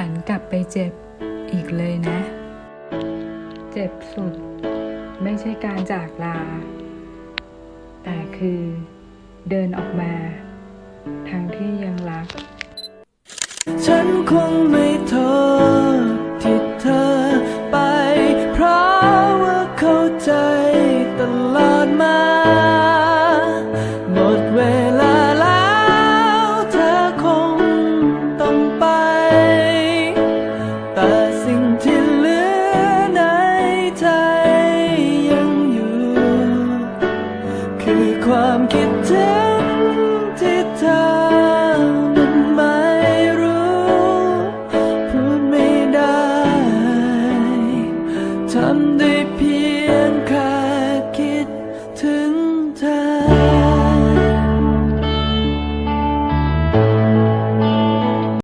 หันกลับไปเจ็บอีกเลยนะ เจ็บสุด ไม่ใช่การจากลา แต่คือเดินออกมา ทั้งที่ยังรัก ฉันคงไม่ ความคิดถึง